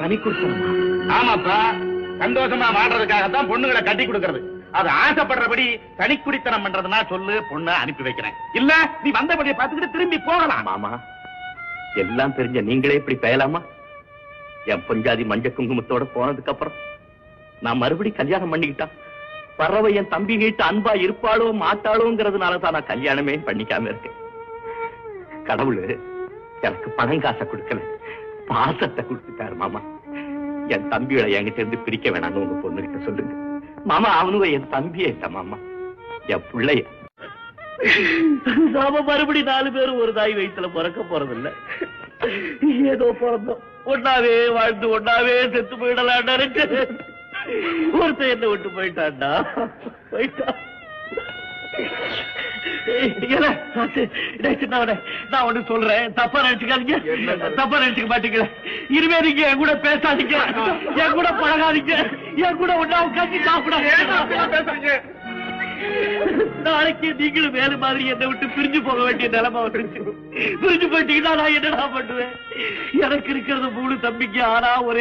தனி கொடுத்தனமா ஆமாப்பா சந்தோஷமா வாழ்றதுக்காகத்தான் பொண்ணுங்களை கட்டி கொடுக்கறது. அது ஆசைப்படுறபடி தனிக்குடித்தனம் பண்றதுனா சொல்லு பொண்ணு அனுப்பி வைக்கிறேன். இல்ல நீ வந்தபடியை பார்த்துக்கிட்டு திரும்பி போகலாம். மாமா எல்லாம் தெரிஞ்ச நீங்களே இப்படி பெயலாமா? என் பொஞ்சாதி மஞ்ச குங்குமத்தோட போனதுக்கு அப்புறம் நான் மறுபடி கல்யாணம் பண்ணிக்கிட்டா பறவை என் தம்பி கிட்ட அன்பா இருப்பாளோ மாட்டாளோங்கிறதுனால தான் நான் கல்யாணமே பண்ணிக்காம இருக்கேன். கடவுள் எனக்கு பணம் காசை கொடுக்கல. பாசத்தை கொடுத்துட்டாரு மாமா. என் தம்பிகளை என்கிட்ட இருந்து பிரிக்க வேணாம்னு உங்க பொண்ணுகிட்ட சொல்லுங்க. மாமா அவனுங்க என் தம்பியே இல்ல மாமா. என் பிள்ளைய. நாம மறுபடி நாலு பேரும் ஒரு தாய் வயித்துல பிறக்க போறதில்ல. ஏதோ பிறந்தோம். ஒன்னாவே வாழ்ந்து ஒன்னாவே செத்து போயிடலாம்டா ஒருத்தர் என்ன விட்டு போயிட்டான்டா. போயிட்டான். நான் ஒண்ணு சொல்றேன். தப்பா நினைச்சுக்காதீங்க. தப்பா நினைச்சுக்க மாட்டீங்க இனிமே நீங்க என் கூட பேசாதீங்க. என் கூட பழகாதீங்க. என் கூட ஒண்ணா உட்காந்து சாப்பிடாதீங்க. நாளைக்கு நீங்களும் வேலை மாதிரி என்னை விட்டு பிரிஞ்சு போக வேண்டிய நிலைமை வந்துருச்சு. பிரிஞ்சு போயிட்டீங்கன்னா நான் என்னடா பண்ணுவேன்? எனக்கு இருக்கிறது மூணு தம்பிக்கு ஆனா ஒரே